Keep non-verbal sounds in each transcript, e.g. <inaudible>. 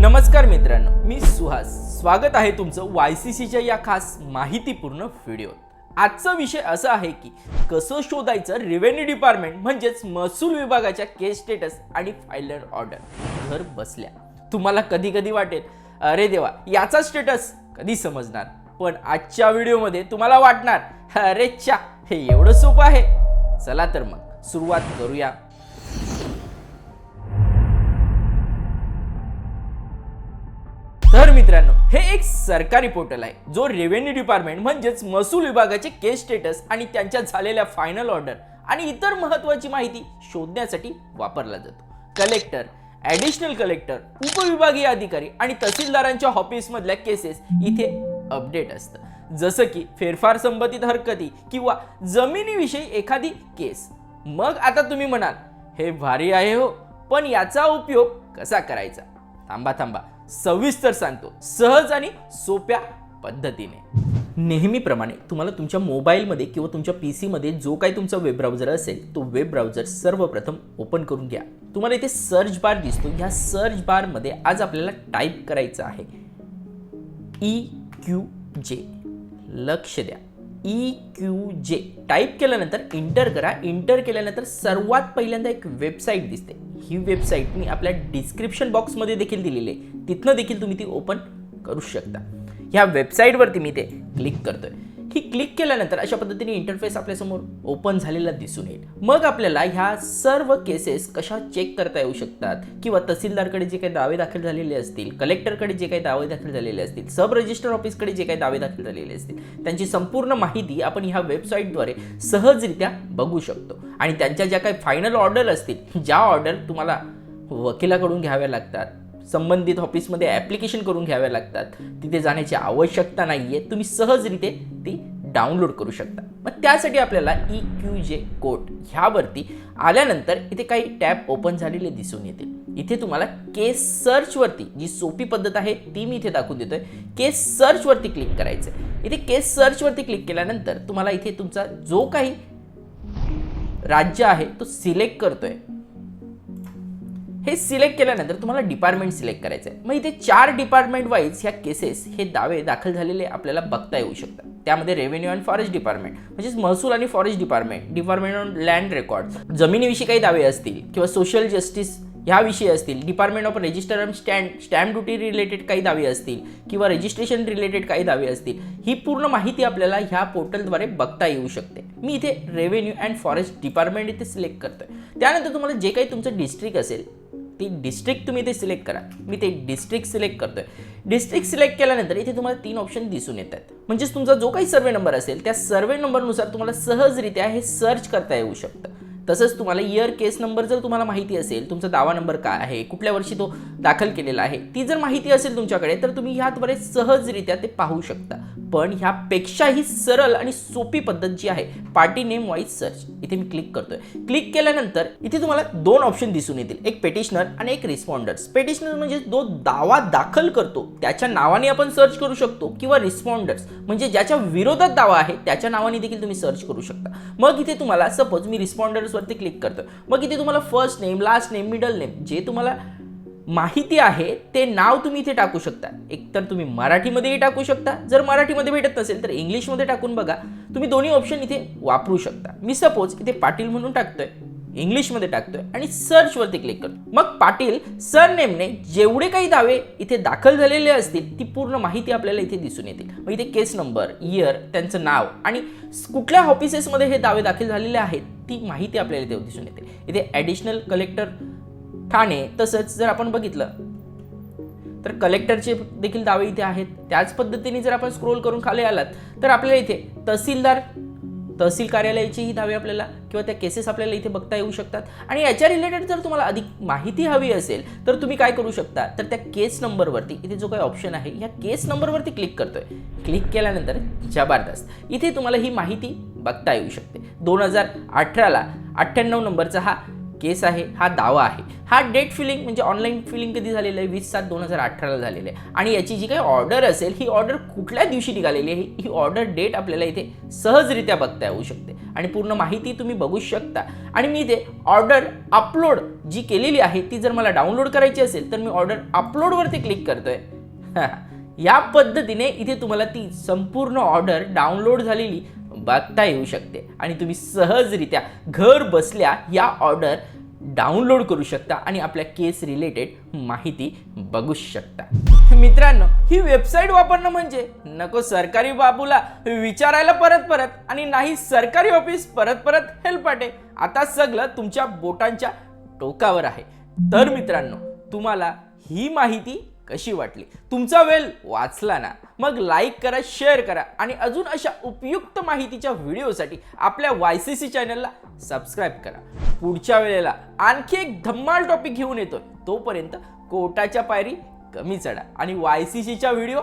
नमस्कार मित्रांनो मी सुहास. स्वागत आहे तुमचं वाय सी सीच्या या खास माहितीपूर्ण व्हिडिओत. आजचा विषय असा आहे की कसं शोधायचं रेव्हेन्यू डिपार्टमेंट म्हणजेच महसूल विभागाच्या केस स्टेटस आणि फायलर ऑर्डर घर बसल्या. तुम्हाला कधी कधी वाटेल अरे देवा याचा स्टेटस कधी समजणार? पण आजच्या व्हिडिओमध्ये तुम्हाला वाटणार अरे चा हे एवढं सोपं आहे. चला तर मग सुरुवात करूया. मित्रांनो हे एक सरकारी पोर्टल आहे जो रेव्हेन्यू डिपार्टमेंट म्हणजेच महसूल विभागाचे केस स्टेटस आणि त्यांच्या झालेल्या फायनल ऑर्डर आणि इतर महत्वाची माहिती शोधण्यासाठी वापरला जातो. कलेक्टर ॲडिशनल कलेक्टर उपविभागीय अधिकारी आणि तहसीलदारांच्या ऑफिसमधल्या केसेस इथे अपडेट असतं. जसं की फेरफार संबंधित हरकती किंवा जमिनीविषयी एखादी केस मग आता तुम्ही म्हणाल हे भारी आहे हो पण याचा उपयोग कसा करायचा? थांबा थांबा. सविस्तर सांगतो. सहज आणि सोप्या पद्धतीने. नेहमीप्रमाणे तुम्हाला तुमच्या मोबाईलमध्ये किंवा तुमच्या पी सीमध्ये जो काही तुमचा वेब ब्राउझर असेल तो वेब ब्राउझर सर्वप्रथम ओपन करून घ्या. तुम्हाला इथे सर्च बार दिसतो. ह्या सर्च बारमध्ये आज आपल्याला टाईप करायचं आहे. E Q J. लक्ष द्या. E Q J. टाईप केल्यानंतर इंटर करा. इंटर केल्यानंतर सर्वात पहिल्यांदा एक वेबसाईट दिसते. ही वेबसाईट मी आपल्या डिस्क्रिप्शन बॉक्समध्ये देखील दिलेली आहे. तिथनं देखील तुम्ही ती ओपन करू शकता. ह्या वेबसाईटवरती मी ते क्लिक करतोय. ही क्लिक केल्यानंतर अशा पद्धतीने इंटरफेस आपल्यासमोर ओपन झालेला दिसून येईल. मग आपल्याला ह्या सर्व केसेस कशा चेक करता येऊ शकतात? किंवा तहसीलदारकडे जे काही दावे दाखल झालेले असतील कलेक्टरकडे जे काही दावे दाखल झालेले असतील सब रजिस्टर ऑफिसकडे जे काही दावे दाखल झालेले असतील त्यांची संपूर्ण माहिती आपण ह्या वेबसाईटद्वारे सहजरित्या बघू शकतो. आणि त्यांच्या ज्या काही फायनल ऑर्डर असतील ज्या ऑर्डर तुम्हाला वकिलाकडून घ्याव्या लागतात संबंधित ऑफिसमध्ये ॲप्लिकेशन करून घ्याव्या लागतात. तिथे जाण्याची आवश्यकता नाही आहे तुम्ही सहजरित्या ती डाउनलोड करू शकता. मग त्यासाठी आपल्याला ई क्यू जे कोड ह्यावरती आल्यानंतर इथे काही टॅब ओपन झालेले दिसून येतील. इथे तुम्हाला केस सर्चवरती जी सोपी पद्धत आहे ती मी इथे दाखवून देतोय. केस सर्चवरती क्लिक करायचं आहे इथे केस सर्चवरती क्लिक केल्यानंतर तुम्हाला इथे तुमचा जो काही राज्य आहे तो सिलेक्ट करतोय. हे सिलेक्ट केल्यानंतर तुम्हाला डिपार्टमेंट सिलेक्ट करायचं आहे मग इथे चार डिपार्टमेंट वाईज ह्या केसेस हे दावे दाखल झालेले आपल्याला बघता येऊ शकतात. त्यामध्ये रेव्हेन्यू अँड फॉरेस्ट डिपार्टमेंट म्हणजेच महसूल आणि forest department department on land record जमिनीविषयी काही दावे असतील किंवा सोशल जस्टिस ह्याविषयी असतील department of register and stand stamp duty related काही दावे असतील किंवा रजिस्ट्रेशन रिलेटेड काही दावे असतील ही पूर्ण माहिती आपल्याला ह्या पोर्टलद्वारे बघता येऊ शकते. मी इथे रेव्हेन्यू अँड फॉरेस्ट डिपार्टमेंट इथे सिलेक्ट करतोय. त्यानंतर तुम्हाला जे काही तुमचं डिस्ट्रिक्ट असेल ती डिस्ट्रिक्ट तुम्ही इथे सिलेक्ट करा. मी ते डिस्ट्रिक्ट सिलेक्ट करतोय. डिस्ट्रिक्ट सिलेक्ट केल्यानंतर इथे तुम्हाला तीन ऑप्शन दिसून येतात. म्हणजेच तुमचा जो काही सर्वे नंबर असेल त्या सर्वे नंबरनुसार तुम्हाला सहजरित्या हे सर्च करता येऊ शकतं. तसंच तुम्हाला इयर केस नंबर जर तुम्हाला माहिती असेल तुमचा दावा नंबर काय आहे कुठल्या वर्षी तो दाखल केलेला आहे ती जर माहिती असेल तुमच्याकडे तर तुम्ही ह्याद्वारे सहजरित्या ते पाहू शकता. पण ह्यापेक्षाही सरळ आणि सोपी पद्धत जी आहे पार्टी नेम वाईज सर्च इथे मी क्लिक करतोय. क्लिक केल्यानंतर इथे तुम्हाला दोन ऑप्शन दिसून येतील. एक पेटिशनर आणि एक रिस्पॉन्डर्स पेटिशनर म्हणजे जो दावा दाखल करतो त्याच्या नावाने आपण सर्च करू शकतो किंवा रिस्पॉन्डर्स म्हणजे ज्याच्या विरोधात दावा आहे त्याच्या नावाने देखील तुम्ही सर्च करू शकता. मग इथे तुम्हाला सपोज मी रिस्पॉन्डर्सवरती क्लिक करतो मग इथे तुम्हाला first name last name middle name जे तुम्हाला माहिती आहे ते नाव तुम्ही इथे टाकू शकता. एकतर तुम्ही मराठीमध्येही टाकू शकता. जर मराठीमध्ये भेटत नसेल तर इंग्लिशमध्ये टाकून बघा. तुम्ही दोन्ही ऑप्शन इथे वापरू शकता. मी सपोज इथे पाटील म्हणून टाकतोय. इंग्लिशमध्ये टाकतोय आणि सर्चवरती क्लिक करतो. मग पाटील सरनेमने जेवढे काही दावे इथे दाखल झालेले असतील ती पूर्ण माहिती आपल्याला इथे दिसून येतील. मग इथे केस नंबर इयर त्यांचं नाव आणि कुठल्या ऑफिसेसमध्ये हे दावे दाखल झालेले आहेत ती माहिती आपल्याला इथे दिसून येते. इथे ॲडिशनल कलेक्टर ठाणे तसंच जर आपण बघितलं तर कलेक्टरचे देखील दावे इथे आहेत. त्याच पद्धतीने जर आपण स्क्रोल करून खाली आलात तर आपल्याला इथे तहसीलदार तहसील कार्यालयाचीही दावे आपल्याला किंवा त्या केसेस आपल्याला इथे बघता येऊ शकतात. आणि याच्या रिलेटेड जर तुम्हाला अधिक माहिती हवी असेल तर तुम्ही काय करू शकता? तर त्या केस नंबरवरती इथे जो काही ऑप्शन आहे या केस नंबरवरती क्लिक करतोय. क्लिक केल्यानंतर जबरदस्त इथे तुम्हाला ही माहिती बघता येऊ शकते. दोन हजार अठराला अठ्ठ्याण्णव नंबरचा हा केस आहे हा दावा आहे. हा डेट फिलिंग म्हणजे ऑनलाईन फिलिंग कधी झालेलं आहे? वीस सात दोन हजार अठराला झालेलं आहे. आणि याची जी काही ऑर्डर असेल ही ऑर्डर कुठल्या दिवशी निघालेली आहे? ही ऑर्डर डेट आपल्याला इथे सहजरित्या बघता येऊ शकते. आणि पूर्ण माहिती तुम्ही बघू शकता. आणि मी इथे ऑर्डर अपलोड जी केलेली आहे ती जर मला डाउनलोड करायची असेल तर मी ऑर्डर अपलोडवरती क्लिक करतोय. <laughs> या पद्धतीने इथे तुम्हाला ती संपूर्ण ऑर्डर डाउनलोड झालेली बघता येऊ शकते. आणि तुम्ही सहजरित्या घर बसल्या या ऑर्डर डाउनलोड करू शकता आणि आपल्या केस रिलेटेड माहिती बघू शकता. मित्रांनो ही वेबसाईट वापरणं म्हणजे नको सरकारी बाबूला विचारायला परत परत आणि नाही सरकारी ऑफिस परत परत हेल्प वाटे. आता सगळं तुमच्या बोटांच्या टोकावर आहे. तर मित्रांनो तुम्हाला ही माहिती कशी वाटली? तुमचा वेळ वाचला ना? मग लाईक करा शेअर करा आणि अजून अशा उपयुक्त माहितीच्या व्हिडिओसाठी आपल्या वाय सी सी चॅनलला सबस्क्राईब करा. पुढच्या वेळेला आणखी एक धम्माल टॉपिक घेऊन येतोय. तोपर्यंत कोटाच्या पायरी कमी चढा आणि वाय सी सीच्या व्हिडिओ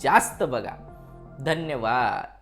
जास्त बघा. धन्यवाद.